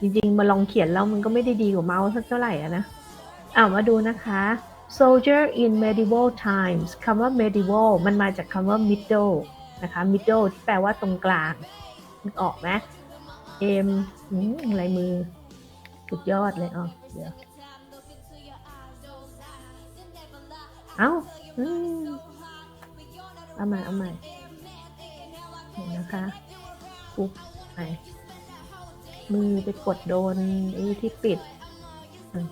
จริงๆ มาลองเขียนแล้วมันก็ไม่ได้ดีกว่าเมาส์สักเท่าไหร่อะนะอ่ามาดูนะคะ soldier in medieval times คำว่า medieval มันมาจากคำว่า middle นะคะ middle ที่แปลว่าตรงกลางนึกออกไหมเอ็มอืมลายมือ สุดยอดเลยอ๋อเดี๋ยวเอ้ามเอาม่เอาม่เห็นนะคะปุ๊บไป มือไปกดโดนไอ้ที่ปิดอืม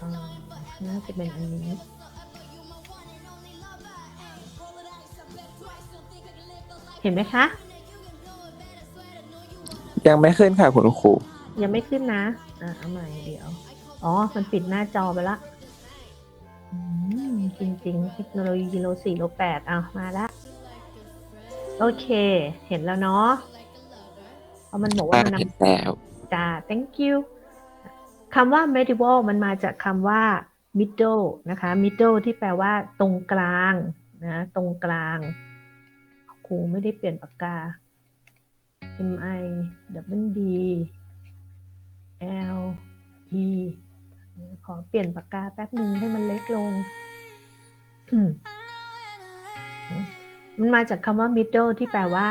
อ่าน่าจะเป็นอันนี้เห็นไหมคะ ยังไม่ขึ้นค่ะคุณครู ยังไม่ขึ้นนะ อะเอาใหม่เดี๋ยว อ๋อ มันปิดหน้าจอไปละอืมจริง ๆ เทคโนโลยีโลสี่โลแปดเอามาละ โอเค เห็นแล้วเนาะ เพราะมันบอกว่าอ่ามันนเห็นแล้วำจ้า thank you คำว่า medieval มันมาจากคำว่า middle นะคะ middle ที่แปลว่าตรงกลางนะตรงกลางครูไม่ได้เปลี่ยนปากกา M I W D L E ขอเปลี่ยนปากกาแป๊บหนึ่งให้มันเล็กลงอืมมันมาจากคำว่า middle ที่แปลว่า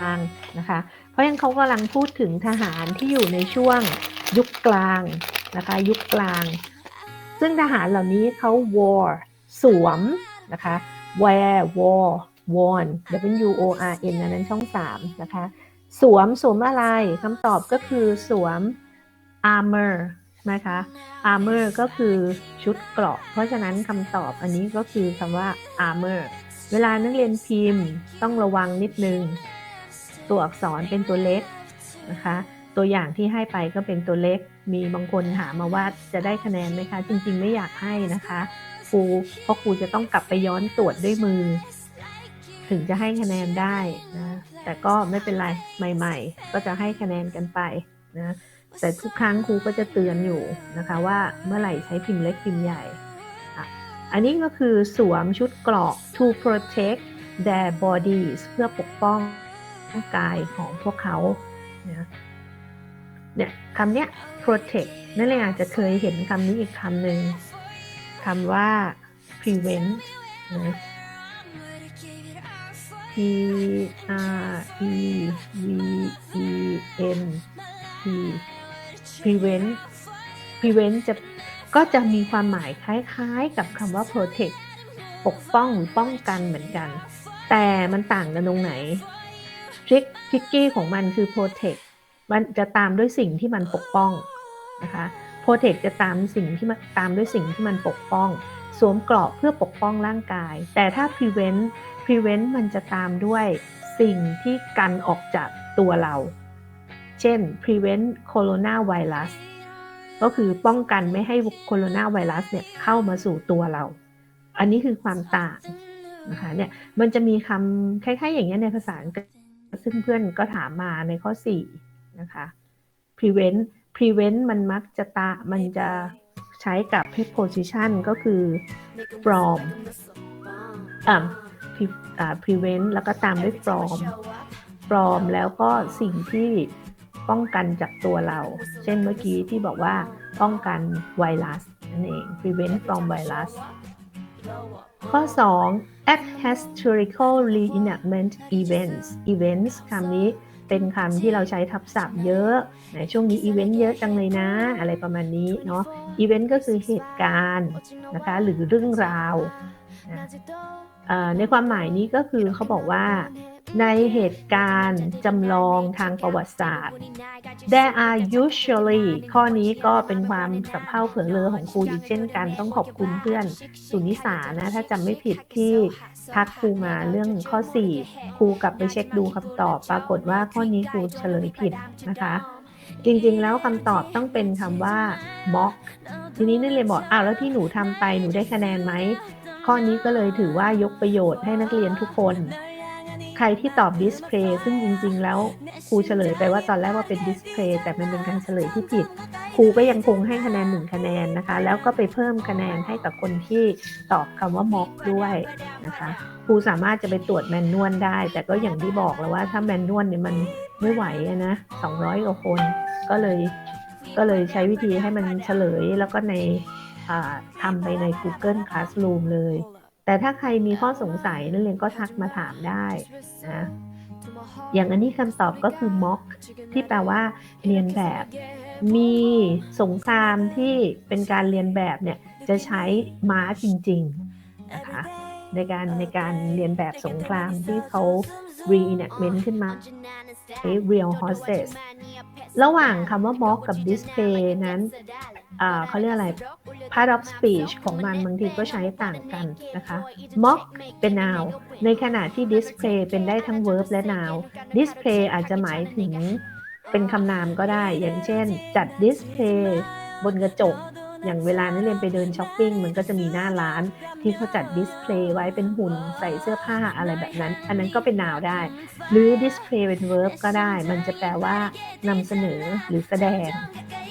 กลางนะคะเพ ราะฉะนั้นเขากำลังพูดถึงทหารที่อยู่ในช่วงยุคกลางนะคะยุคกลาง ซึ่งทหารเหล่านี้เขา war สวมนะคะ wear war worn W O R N อันนั้นช่อง 3 นะคะ สวมสวมอะไรคำตอบก็คือสวม armor นะคะ armor ก็คือชุดเกราะ เพราะฉะนั้นคำตอบอันนี้ก็คือคำว่า armor เวลานักเรียนพิมพ์ต้องระวังนิดนึง ตัวอักษรเป็นตัวเล็กนะคะ ตัวอย่างที่ให้ไปก็เป็นตัวเล็ก มีบางคนถามมาว่าจะได้คะแนนไหมคะ จริง ๆ ไม่อยากให้นะคะครูเพราะครูจะต้องกลับไปย้อนตรวจด้วยมือ ถึงจะให้คะแนนได้นะ แต่ก็ไม่เป็นไรใหม่ ๆ ก็จะให้คะแนนกันไปนะแต่ทุกครั้งครูก็จะเตือนอยู่นะคะว่าเมื่อไหร่ใช้พิมพ์เล็กพิมพ์ใหญ่อันนี้ก็คือสวมชุดเกราะ to protect their bodies เพื่อปกป้อง ร่างกายของพวกเขานะเนี่ยคำเนี้ย protect นั่นเลยอาจจะเคยเห็นคำนี้อีกคำหนึ่งคำว่า prevent นะ P R E V E N T prevent prevent จะก็จะมีความหมายคล้ายๆ กับคำว่า protect ปกป้องป้องกันเหมือนกัน แต่มันต่างกันตรงไหน ทริคทิกกี้ของมันคือ protect มันจะตามด้วยสิ่งที่มันปกป้องนะคะ protect จะตามสิ่งที่มันตามด้วยสิ่งที่มันปกป้อง สวมเกราะเพื่อปกป้องร่างกาย แต่ถ้า prevent prevent มันจะตามด้วยสิ่งที่กันออกจากตัวเรา เช่น prevent coronavirus ก็คือป้องกันไม่ให้โคโรนาไวรัสเนี่ยเข้ามาสู่ตัวเรา อันนี้คือความต่างนะคะเนี่ยมันจะมีคำคล้ายๆอย่างเงี้ในภาษาอังกฤษ ซึ่งเพื่อนก็ถามมาในข้อ 4 นะคะ prevent prevent มันมักจะตา มันจะใช้กับ preposition ก็คือ from อ่า pre- อ่า prevent แล้วก็ตามด้วย from from แล้วก็สิ่งที่ป้องกันจากตัวเรา เช่นเมื่อกี้ที่บอกว่าป้องกันไวรัสนั่นเอง prevent from virus ข้อ 2 at historical reenactment events events คำนี้เป็นคำที่เราใช้ทับศัพท์เยอะนะช่วงนี้อีเวนต์เยอะจังเลยนะ อะไรประมาณนี้เนาะอีเวนต์ก็คือเหตุการณ์นะคะหรือเรื่องราวนะในความหมายนี้ก็คือเขาบอกว่า ในเหตุการณ์จำลองทางประวัติศาสตร์ there are usually ข้อนี้ก็เป็นความสัมเพาเผือเลอของครูอีกเช่นกัน ต้องขอบคุณเพื่อนสุนิสานะ ถ้าจำไม่ผิดที่ทักครูมาเรื่องข้อ 4 ครูกลับไปเช็คดูคำตอบ ปรากฏว่าข้อนี้ครูเฉลยผิดนะคะ จริงๆแล้วคำตอบต้องเป็นคำว่า mock ทีนี้นักเรียบอกอ้าวแล้วที่หนูทำไปหนูได้คะแนนไหมข้อนี้ก็เลยถือว่ายกประโยชน์ให้นักเรียนทุกคน ใครที่ตอบ display ซึ่งจริง ๆ แล้วครูเฉลยไปว่าตอนแรกว่าเป็น display แต่มันเป็นการเฉลยที่ผิด ครูก็ยังคงให้คะแนนหนึ่งคะแนนนะคะ แล้วก็ไปเพิ่มคะแนนให้กับคนที่ตอบคำว่า mock ด้วยนะคะครูสามารถจะไปตรวจแมนนวลได้ แต่ก็อย่างที่บอกแล้วว่าถ้าแมนนวลเนี่ยมันไม่ไหวอะนะ200กว่าคนก็เลยก็เลยใช้วิธีให้มันเฉลยแล้วก็ในทำไปใน Google Classroom เลย แต่ถ้าใครมีข้อสงสัยนักเรียนก็ทักมาถามได้นะอย่างอันนี้คำตอบก็คือ mock ที่แปลว่าเรียนแบบ มีสงครามที่เป็นการเรียนแบบเนี่ยจะใช้ม้าจริงๆนะคะในการในการเรียนแบบสงครามที่เขา reenactment ขึ้นมาใช้ real horses ระหว่างคำว่า mock กับ display นั้นอ่า เขาเรียกอะไร part of speech ของมันบางทีก็ใช้ต่างกันนะคะ mock เป็น noun ในขณะที่ display เป็นได้ทั้ง verb และ noun display อาจจะหมายถึงเป็นคำนามก็ได้ อย่างเช่น จัด display บนกระจก อย่างเวลานักเรียนไปเดินช้อปปิ้งมันก็จะมีหน้าร้านที่เขาจัดดิสเพลย์ไว้เป็นหุ่นใส่เสื้อผ้าอะไรแบบนั้น อันนั้นก็เป็นนาวได้ หรือดิสเพลย์เป็นเวิร์บก็ได้ มันจะแปลว่านำเสนอหรือแสดง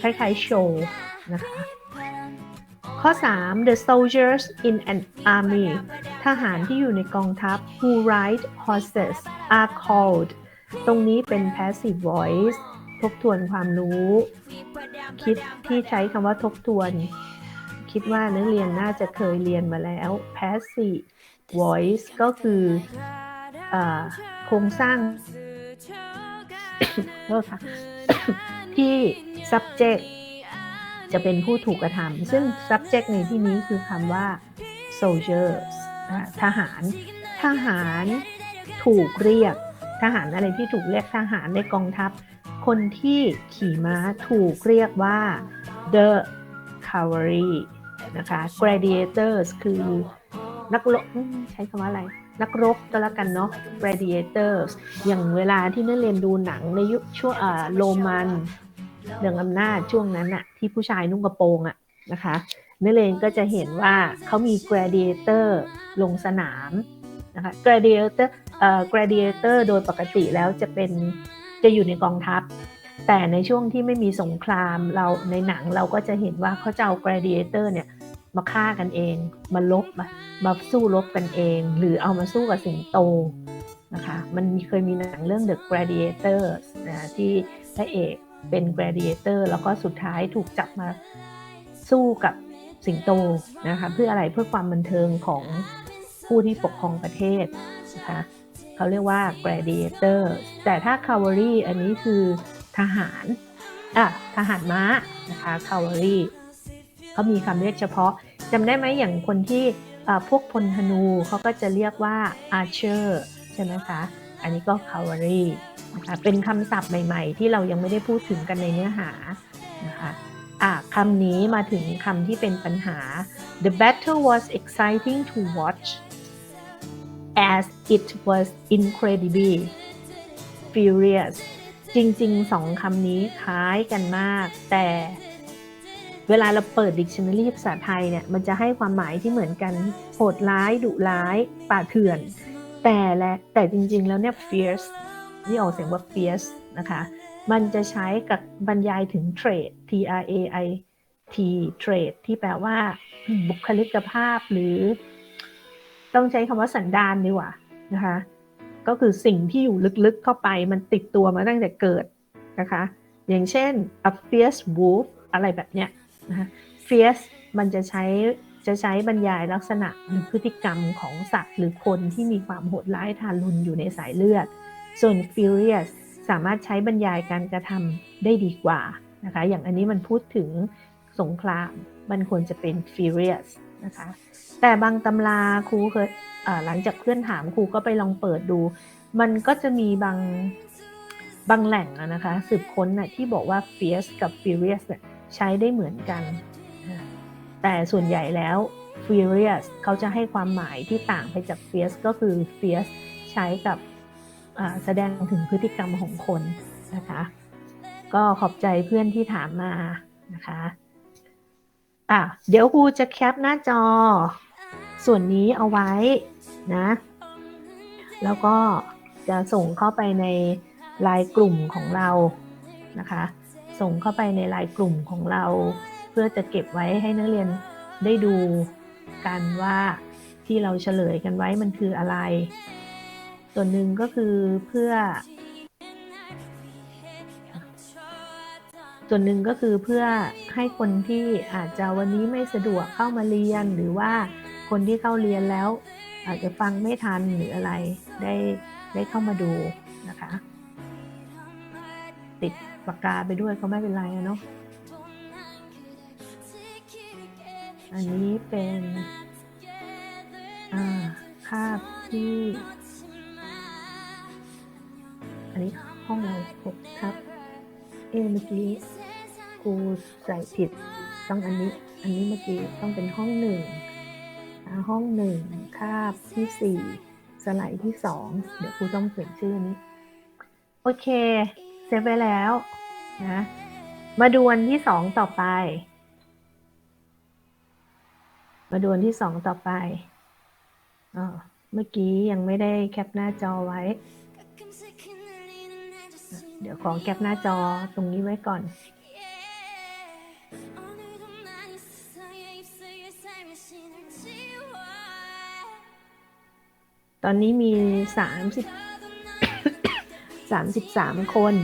คล้ายๆโชว์ นะคะข้อ 3 the soldiers in an army ทหารที่อยู่ในกองทัพ who ride horses are called ตรงนี้เป็น passive voice ทบทวนความรู้ คิดที่ใช้คำว่าทบทวน คิดว่านักเรียนน่าจะเคยเรียนมาแล้ว passive voice ก็คืออโครงสร้างที่ subject จะเป็นผู้ถูกกระทำซึ่ง subject ในที่นี้คือคำว่า soldiers ทหาร ทหารถูกเรียก ทหารอะไรที่ถูกเรียกทหารในกองทัพ คนที่ขี่ม้าถูกเรียกว่า the cavalry นะคะ gladiators คือนักรบใช้คำว่าอะไร นักรบก็แล้วกันเนาะ gladiators อย่างเวลาที่นักเรียนดูหนังในยุคช่วงโรมัน เรื่องอำนาจช่วงนั้นอะที่ผู้ชายนุ่งกระโปรงอะนะคะนักเรียนก็จะเห็นว่าเขามี gladiator ลงสนามนะคะ gladiator เอ่อ gladiator โดยปกติแล้วจะเป็นจะอยู่ในกองทัพ แต่ในช่วงที่ไม่มีสงครามเราในหนังเราก็จะเห็นว่าเขาจะเอา gladiator เนี่ยมาฆ่ากันเอง มาลบมามาสู้รบกันเอง หรือเอามาสู้กับสิงโตนะคะ มันมเคยมีหนังเรื่อง The Gladiator นะที่พระเอก เป็น gladiator แล้วก็สุดท้ายถูกจับมาสู้กับสิงโตนะคะเพื่ออะไรเพื่อความบันเทิงของผู้ที่ปกครองประเทศนะคะเขาเรียกว่า gladiator แต่ถ้า cavalry อันนี้คือทหารอะทหารม้านะคะ cavalry เขามีคำเรียกเฉพาะจำได้ไหมอย่างคนที่พวกพลธนูเขาก็จะเรียกว่า archer ใช่ไหมคะ อันนี้ก็ cavalry นะคะเป็นคำศัพท์ใหม่ๆ ที่เรายังไม่ได้พูดถึงกันในเนื้อหานะคะอะคำนี้มาถึงคำที่เป็นปัญหา The battle was exciting to watch as it was incredibly furious จริงๆสองคำนี้คล้ายกันมาก แต่เวลาเราเปิด dictionary ภาษาไทยเนี่ย มันจะให้ความหมายที่เหมือนกัน โหดร้าย ดุร้าย ป่าเถื่อน แต่และแต่จริงๆ แล้วเนี่ย fierce นี่ออกเสียงว่า fierce นะคะ มันจะใช้กับบรรยายถึง trait T R A I T trait ที่แปลว่าบุคลิกภาพหรือ ต้องใช้คำว่าสันดานดีกว่านะคะ ก็คือสิ่งที่อยู่ลึกๆเข้าไปมันติดตัวมาตั้งแต่เกิดนะคะ อย่างเช่น a fierce wolf อะไรแบบเนี้ยนะคะ fierce มันจะใช้ จะใช้บรรยายลักษณะหรือพฤติกรรมของสัตว์ หรือคนที่มีความโหดร้ายทารุณอยู่ในสายเลือด ส่วน furious สามารถใช้บรรยายการกระทำได้ดีกว่านะคะ อย่างอันนี้มันพูดถึงสงคราม มันควรจะเป็น furious นะคะ แต่บางตำราครูเคยอ่าหลังจากเพื่อนถามครูก็ไปลองเปิดดู มันก็จะมีบางบางแหล่งนะคะ สืบค้นน่ะที่บอกว่า fierce กับ furious เนี่ยใช้ได้เหมือนกัน แต่ส่วนใหญ่แล้ว furious เขาจะให้ความหมายที่ต่างไปจาก fierce ก็คือ fierce ใช้กับแสดงถึงพฤติกรรมของคนนะคะ ก็ขอบใจเพื่อนที่ถามมานะคะอะเดี๋ยวครูจะแคปหน้าจอ ส่วนนี้เอาไว้นะ แล้วก็จะส่งเข้าไปในไลน์กลุ่มของเรานะคะ ส่งเข้าไปในไลน์กลุ่มของเรา พื่อจะเก็บไว้ให้นักเรียนได้ดูกันว่าที่เราเฉลยกันไว้มันคืออะไร ส่วนหนึ่งก็คือเพื่อ ส่วนหนึ่งก็คือเพื่อให้คนที่อาจจะวันนี้ไม่สะดวกเข้ามาเรียน หรือว่าคนที่เข้าเรียนแล้ว อาจจะฟังไม่ทันหรืออะไรได้ได้เข้ามาดูนะคะ ติดปากกาไปด้วยก็ไม่เป็นไรอะเนาะ อันนี้เป็นอ่าคาบที่ อันนี้ห้องเราหกทับ เอเมื่อกี้ครูใส่ผิด ต้องอันนี้ อันนี้เมื่อกี้ต้องเป็นห้องหนึ่งห้องหนึ่งคาบที่สี่สไลด์ที่สองเดี๋ยวครูต้องเปลี่ยนชื่อนี้ โอเค เซฟไปแล้วนะ มาดูอันที่สองต่อไป มาดูอันที่สองต่อไปอเมื่อกี้ยังไม่ได้แคปหน้าจอไว้ เดี๋ยวขอแคปหน้าจอตรงนี้ไว้ก่อน ตอนนี้มีสามสิบสามสิบสามคน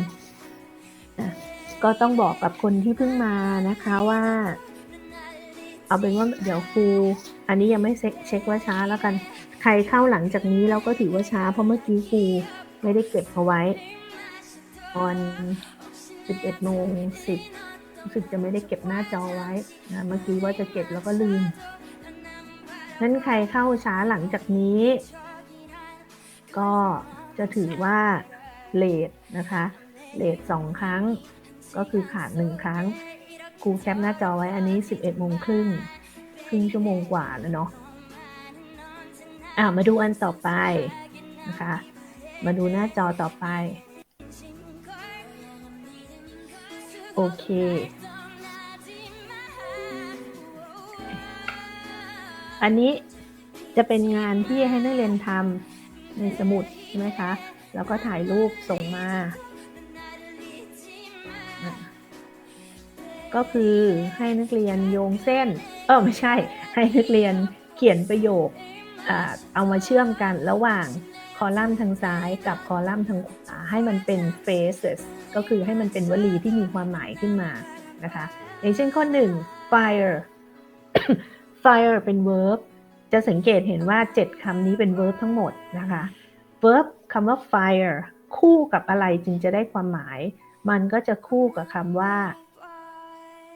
ก็ต้องบอกกับคนที่เพิ่งมานะคะว่า เอาเป็นว่าเดี๋ยวครูอันนี้ยังไม่เช็คว่าช้าแล้วกัน ใครเข้าหลังจากนี้เราก็ถือว่าช้า เพราะเมื่อกี้ครูไม่ได้เก็บเอาไว้ ตอน 11โมง10รู้สึกจะไม่ได้เก็บหน้าจอไว้นะเมื่อกี้ว่าจะเก็บแล้วก็ลืมนั้นใครเข้าช้าหลังจากนี้ ก็จะถือว่าเลทนะคะเลทสองครั้ง ก็คือขาดหนึ่งครั้ง ครูแคปหน้าจอไว้อันนี้ 11โมงครึ่งครึ่งชั่วโมงกว่าแล้วเนาะอ่ามาดูอันต่อไปนะคะ มาดูหน้าจอต่อไป โอเคอันนี้จะเป็นงานที่ให้นักเรียนทำในสมุดใช่ไหมคะ แล้วก็ถ่ายรูปส่งมา ก็คือให้นักเรียนโยงเส้น เออไม่ใช่ ให้นักเรียนเขียนประโยคเอามาเชื่อมกันระหว่างคอลัมน์ทางซ้ายกับคอลัมน์ทางขวาให้มันเป็น phrases ก็คือให้มันเป็นวลีที่มีความหมายขึ้นมานะคะอย่างเช่นข้อหนึ่ง fire fire เป็น verb จะสังเกตเห็นว่า 7คำนี้เป็น verb ทั้งหมดนะคะ verb คำว่า fire คู่กับอะไรจึงจะได้ความหมาย มันก็จะคู่กับคำว่า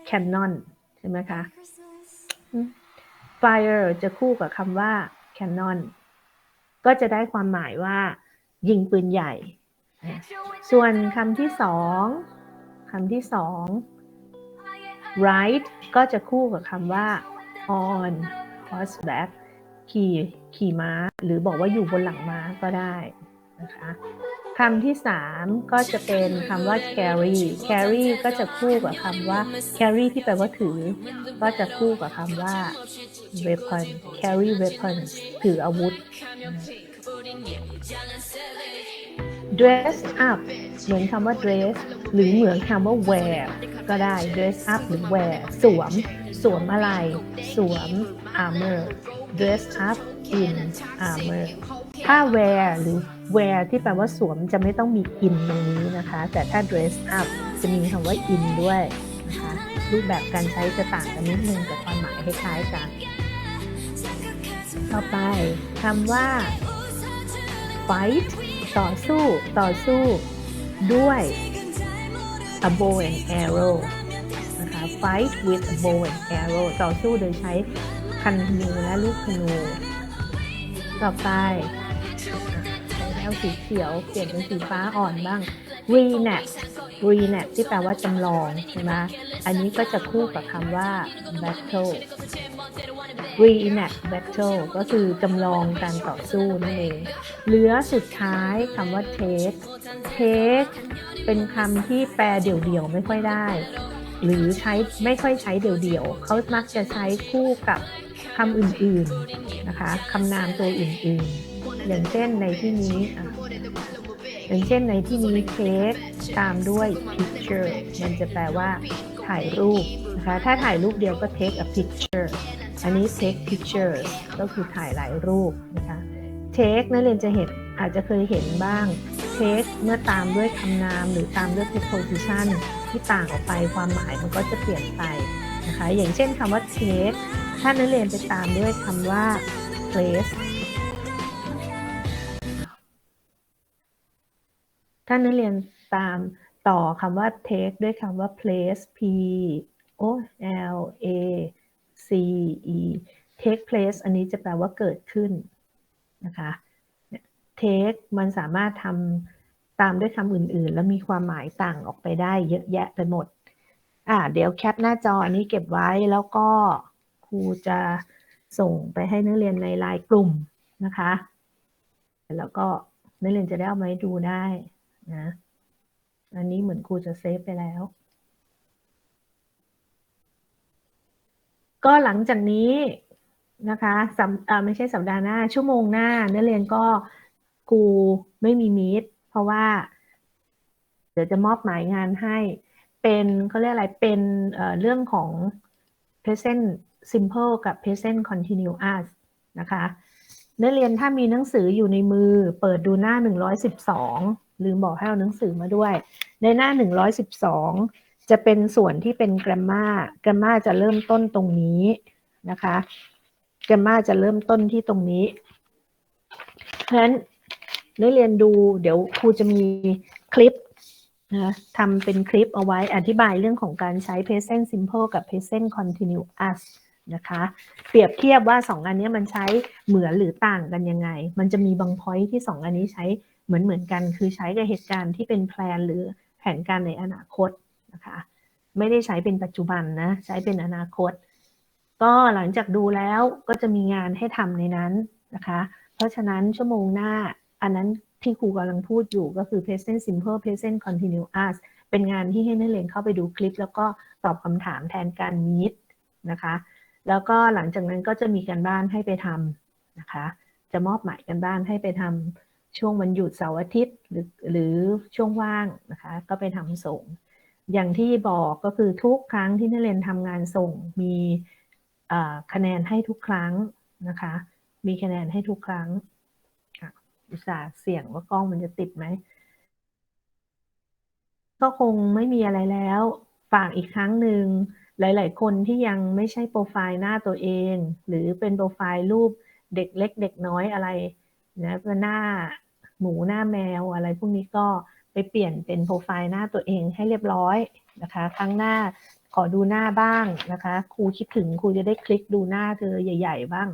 cannon ใช่ไหมคะ fire จะคู่กับคำว่า cannon ก็จะได้ความหมายว่า ยิงปืนใหญ่ ส่วนคำที่สองคำที่สอง ride ก็จะคู่กับคำว่า on horseback ขี่ขี่ม้า หรือบอกว่าอยู่บนหลังม้าก็ได้นะคะ คำที่สามก็จะเป็นคำว่า carry carry ก็จะคู่กับคำว่า carry ที่แปลว่าถือ ก็จะคู่กับคำว่า weapon carry weapons ถืออาวุธ dress up เหมือนคำว่า dress หรือเหมือนคำว่า wear ก็ได้ dress up หรือ wear สวม สวมอะไร สวม armor dress up in armor ถ้า wear หรือ wear ที่แปลว่าสวมจะไม่ต้องมี in ตรงนี้นะคะ แต่ถ้า dress up จะมีคำว่า in ด้วยนะคะรูปแบบการใช้จะต่างกันนิดนึงแต่ความหมายคล้ายๆกัน ต่อไปคำว่า fight ต่อสู้ ต่อสู้ ด้วย a bow and arrow นะคะ fight with a bow and arrow ต่อสู้โดยใช้คันธนูและลูกธนู ต่อไป แล้วสีเขียวเปลี่ยนเป็นสีฟ้าอ่อนบ้าง Renax Renax ที่แปลว่าจำลองใช่ไหมอันนี้ก็จะคู่กับคำว่า battle reenact battle ก็คือจำลองการต่อสู้นั่นเอง เหลือสุดท้ายคำว่า take take เป็นคำที่แปลเดี่ยวๆไม่ค่อยได้ หรือใช้ไม่ค่อยใช้เดี่ยวๆเขามักจะใช้คู่กับคำอื่นๆนะคะคำนามตัวอื่นๆ อย่างเช่นในที่นี้อย่างเช่นในที่นี้ take ตามด้วย picture มันจะแปลว่าถ่ายรูปนะคะ ถ้าถ่ายรูปเดียวก็ take a picture อันนี้ take pictures ก็คือถ่ายหลายรูปนะคะ take นักเรียนจะเห็นอาจจะเคยเห็นบ้าง take เมื่อตามด้วยคำนามหรือตามด้วย preposition ที่ต่างออกไปความหมายมันก็จะเปลี่ยนไปนะคะ อย่างเช่นคำว่า take ถ้านักเรียนไปตามด้วยคำว่า place ถ้านักเรียนตามต่อคำว่า take ด้วยคำว่า place p o l a c e take place อันนี้จะแปลว่าเกิดขึ้นนะคะ take มันสามารถทำตามด้วยคำอื่น ๆ แล้วมีความหมายต่างออกไปได้เยอะแยะไปหมด อ่าเดี๋ยวแคปหน้าจออันนี้เก็บไว้แล้วก็ครูจะส่งไปให้นักเรียนในไลน์กลุ่มนะคะ แล้วก็นักเรียนจะได้เอามาดูได้ นะ อันนี้เหมือนครูจะเซฟไปแล้ว ก็หลังจากนี้นะคะสัปไม่ใช่สัปดาห์หน้า ชั่วโมงหน้านักเรียนก็ครูไม่มีมีดเพราะว่า เดี๋ยวจะมอบหมายงานให้เป็นเขาเรียกอะไรเป็นเเรื่องของ present simple กับ present continuous นะคะนักเรียนถ้ามีหนังสืออยู่ในมือ เปิดดูหน้า 112 ลืมบอกให้เอาหนังสือมาด้วย ในหน้า 112 จะเป็นส่วนที่เป็น grammar grammar จะเริ่มต้นตรงนี้นะคะ grammar จะเริ่มต้นที่ตรงนี้ เพราะฉะนั้นนักเรียนดูเดี๋ยวครูจะมีคลิปนะทำเป็นคลิปเอาไว้อธิบายเรื่องของการใช้ present simple กับ present continuous นะคะ เปรียบเทียบว่าสองอันนี้มันใช้เหมือนหรือต่างกันยังไง มันจะมีบาง point ที่สองอันนี้ใช้ เหมือนเหมือนกันคือใช้กับเหตุการณ์ที่เป็นแพลนหรือแผนการในอนาคตนะคะไม่ได้ใช้เป็นปัจจุบันนะใช้เป็นอนาคต ก็หลังจากดูแล้วก็จะมีงานให้ทำในนั้นนะคะ เพราะฉะนั้นชั่วโมงหน้าอันนั้นที่ครูกำลังพูดอยู่ก็คือ present simple present continuous เป็นงานที่ให้นักเรียนเข้าไปดูคลิป แล้วก็ตอบคำถามแทนการมีดนะคะ แล้วก็หลังจากนั้นก็จะมีการบ้านให้ไปทำนะคะ จะมอบหมายกันบ้านให้ไปทำ ช่วงวันหยุดเสาร์อาทิตย์ หรือหรือช่วงว่างนะคะ ก็ไปทำส่ง อย่างที่บอกก็คือทุกครั้งที่นักเรียนทำงานส่งมีคะแนนให้ทุกครั้งนะคะ มีคะแนนให้ทุกครั้งอุตส่าห์เสี่ยงว่ากล้องมันจะติดไหม ก็คงไม่มีอะไรแล้ว ฝากอีกครั้งหนึ่งหลาย ๆ คนที่ยังไม่ใช่โปรไฟล์หน้าตัวเอง หรือเป็นโปรไฟล์รูปเด็กเล็กเด็กน้อยอะไร นะหน้าหมูหน้าแมวอะไรพวกนี้ก็ไปเปลี่ยนเป็นโปรไฟล์หน้าตัวเองให้เรียบร้อยนะคะครั้งหน้าขอดูหน้าบ้างนะคะ ครูคิดถึงครูจะได้คลิกดูหน้าเธอใหญ่ ๆ บ้าง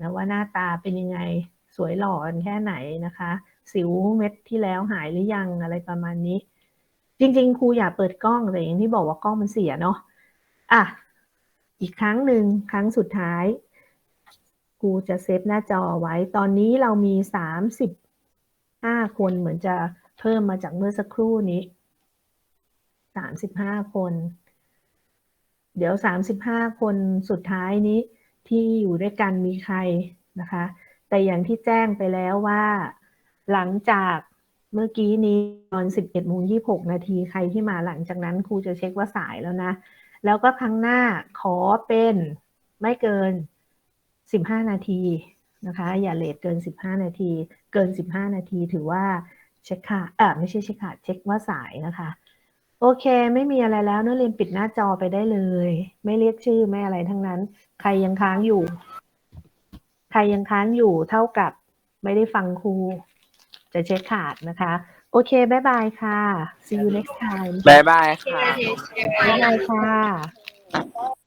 นะว่าหน้าตาเป็นยังไงสวยหล่อกันแค่ไหนนะคะ สิวเม็ดที่แล้วหายหรือยังอะไรประมาณนี้ จริง ๆ ครูอยากเปิดกล้องแต่อย่างที่บอกว่ากล้องมันเสียเนาะอะอีกครั้งหนึ่งครั้งสุดท้าย ครูจะเซฟหน้าจอไว้ ตอนนี้เรามีสามสิบห้าคนเหมือนจะเพิ่มมาจากเมื่อสักครู่นี้สามสิบห้าคน เดี๋ยวสามสิบห้าคนสุดท้ายนี้ที่อยู่ด้วยกันมีใครนะคะ แต่อย่างที่แจ้งไปแล้วว่าหลังจากเมื่อกี้นี้ตอนสิบเอ็ดโมงยี่หกนาทีใครที่มาหลังจากนั้นครูจะเช็คว่าสายแล้วนะ แล้วก็ครั้งหน้าขอเป็นไม่เกิน 15 นาทีนะคะ อย่าเลทเกิน 15 นาที เกิน 15 นาทีถือว่าเช็คค่ะเออไม่ใช่เช็คค่ะเช็คว่าสายนะคะ โอเค ไม่มีอะไรแล้วนักเรียนปิดหน้าจอไปได้เลย ไม่เรียกชื่อไม่อะไรทั้งนั้น ใครยังค้างอยู่ ใครยังค้างอยู่เท่ากับไม่ได้ฟังครู จะเช็คขาดนะคะ โอเคบายบายค่ะ see you next time บายบายค่ะบ๊ายบายค่ะ